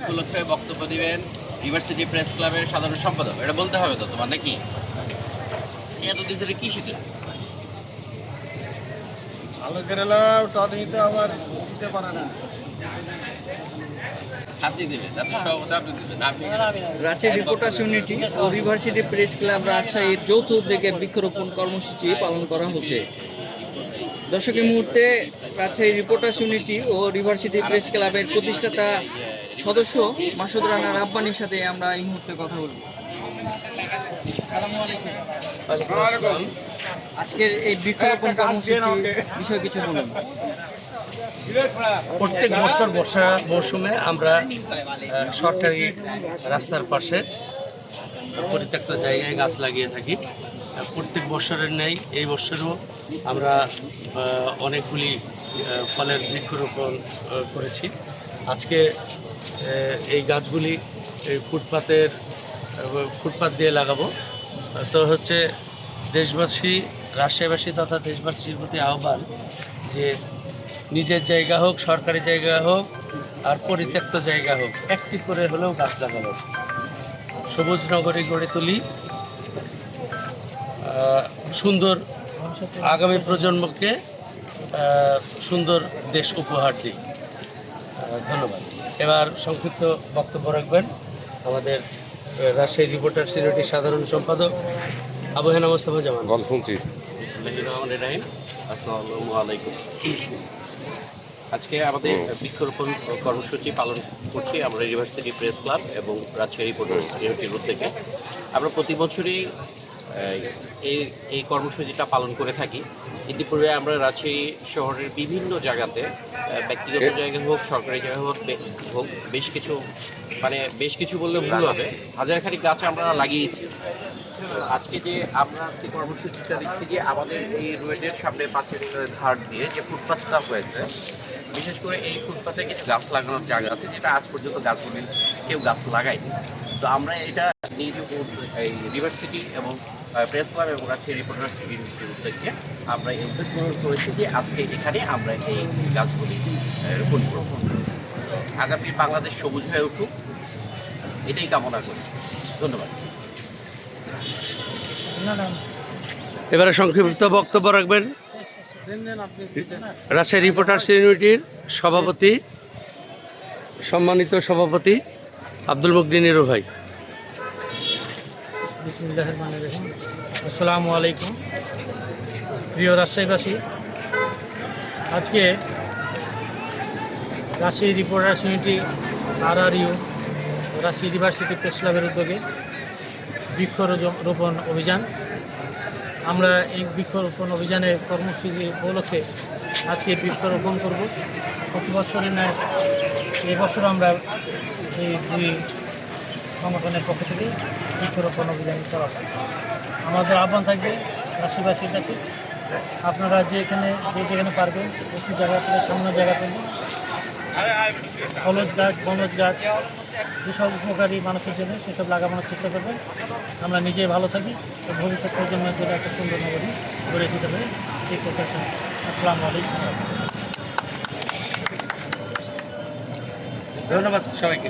উপলক্ষে বক্তব্য দিবেন ইউনিভার্সিটি প্রেস ক্লাবের সাধারণ সম্পাদক। এটা বলতে হবে তো তোমার নাকি? এতদিন ধরে কি শিখলা? ভালো কেরালা টনিতে আবার দিতে পারে না। আপনি দিবেন আপনি সভাপতি আপনি দিবেন আপনি রাজশাহী রিপোর্টার্স ইউনিটি ও ইউনিভার্সিটি প্রেস ক্লাব রাজশাহীর যৌথ উদ্যোগে বৃক্ষরোপণ কর্মসূচি পালন করা হচ্ছে। দর্শক এই মুহূর্তে রাজশাহী রিপোর্টার্স ইউনিটি ও ইউনিভার্সিটি প্রেস ক্লাবের প্রতিষ্ঠাতা সদস্য মাসুদ রানা রাব্বানির সাথে আমরা এই মুহূর্তে কথা বলব। আজকের এই বৃক্ষরোপণ কর্মসূচি বিষয়ে কিছু বলুন। প্রত্যেক বছর বর্ষা মৌসুমে আমরা সরকারি রাস্তার পাশে পরিত্যক্ত জায়গায় গাছ লাগিয়ে থাকি। প্রত্যেক বছরের নেই এই বছরও আমরা অনেকগুলি ফলের বৃক্ষরোপণ করেছি। আজকে এই গাছগুলি, এই ফুটপাতের ফুটপাত দিয়ে লাগাবো। তো হচ্ছে দেশবাসী রাজশাহীবাসী তথা দেশবাসীর প্রতি আহ্বান যে নিজের জায়গা হোক, সরকারি জায়গা হোক, আর পরিত্যক্ত জায়গা হোক, একটি করে হলেও গাছ লাগানো সবুজ নগরী গড়ে তুলি। সুন্দর আগামী প্রজন্মকে সুন্দর দেশ উপহার দিই ধন্যবাদ। এবার সংক্ষিপ্ত বক্তব্য রাখবেন আমাদের রাজশাহী রিপোর্টার সিনিয়রটির সাধারণ সম্পাদক আবু হেনা মোস্তফা জামান। গল্প শুনছি। বিসমুল্লাহির রহমানির রহিম। আসসালামু আলাইকুম। আজকে আমাদের বৃক্ষরোপণ কর্মসূচি পালন করছি আমরা ইউনিভার্সিটি প্রেস ক্লাব এবং রাজশাহী রিপোর্টার্স ইউনিটির উদ্যোগে। আমরা প্রতি বছরই এই এই কর্মসূচিটা পালন করে থাকি। ইতিপূর্বে আমরা রাজশাহী শহরের বিভিন্ন জায়গাতে ব্যক্তিগত জায়গা হোক সরকারি জায়গা হোক হোক বেশ কিছু মানে বেশ কিছু বললে ভুল হবে। হাজারখানি গাছ আমরা লাগিয়েছি। তো আজকে যে আমরা আজকে কর্মসূচিটা দিচ্ছি যে আমাদের এই রোডের সামনে পাঁচের ধার দিয়ে যে ফুটপাথটা হয়েছে বিশেষ করে এই ফুটপাথে কিছু গাছ লাগানোর জায়গা আছে, যেটা আজ পর্যন্ত গাছগুলি কেউ গাছ লাগায়নি। তো আমরা এটা নিজ এই ইউনিভার্সিটি এবং প্রেস ক্লাব এবং রাজশাহী রিপোর্টার্স ইউনিটির উদ্যোগে আমরা এই উদ্যোগ গ্রহণ করেছি যে আজকে এখানে আমরা এই গাছগুলি রোপণ করব। আগামী বাংলাদেশ সবুজ হয়ে উঠুক। এটাই কামনা করি। ধন্যবাদ। এবারে সংক্ষিপ্ত বক্তব্য রাখবেন। রাজশাহী রিপোর্টার্স ইউনিটির সভাপতি, সম্মানিত সভাপতি আব্দুল মুকদিনীর ভাই। আসসালামু আলাইকুম। প্রিয় রাজশাহীবাসী, আজকে রাজশাহী রিপোর্টার্স ইউনিটি আর R U Rajshahi university press ক্লাবের উদ্যোগে বৃক্ষরোপণ অভিযান আমরা এই বৃক্ষরোপণ অভিযানের কর্মসূচি উপলক্ষে আজকে বৃক্ষরোপণ করব। প্রতি বছরের ন্যায় এবছর আমরা এই দুই সংগঠনের পক্ষ থেকে বৃক্ষরোপণ অভিযান চলা আমাদের আহ্বান থাকবে রাশিবাসীর কাছে। আপনারা যে এখানে, যে যেখানে পারবেন একটু জায়গা থেকে সামনের জায়গা থেকে। ফলজ গাছ বনজ গাছ, যেসব উপকারী মানুষের জন্য সেসব লাগানোর চেষ্টা করবেন। আমরা নিজেই ভালো থাকি তো ভবিষ্যৎ প্রজন্মের জন্য একটা সুন্দর নগরী গড়ে দিতে পারি। এই প্রত্যাশা। আসসালামু আলাইকুম। ধন্যবাদ সবাইকে।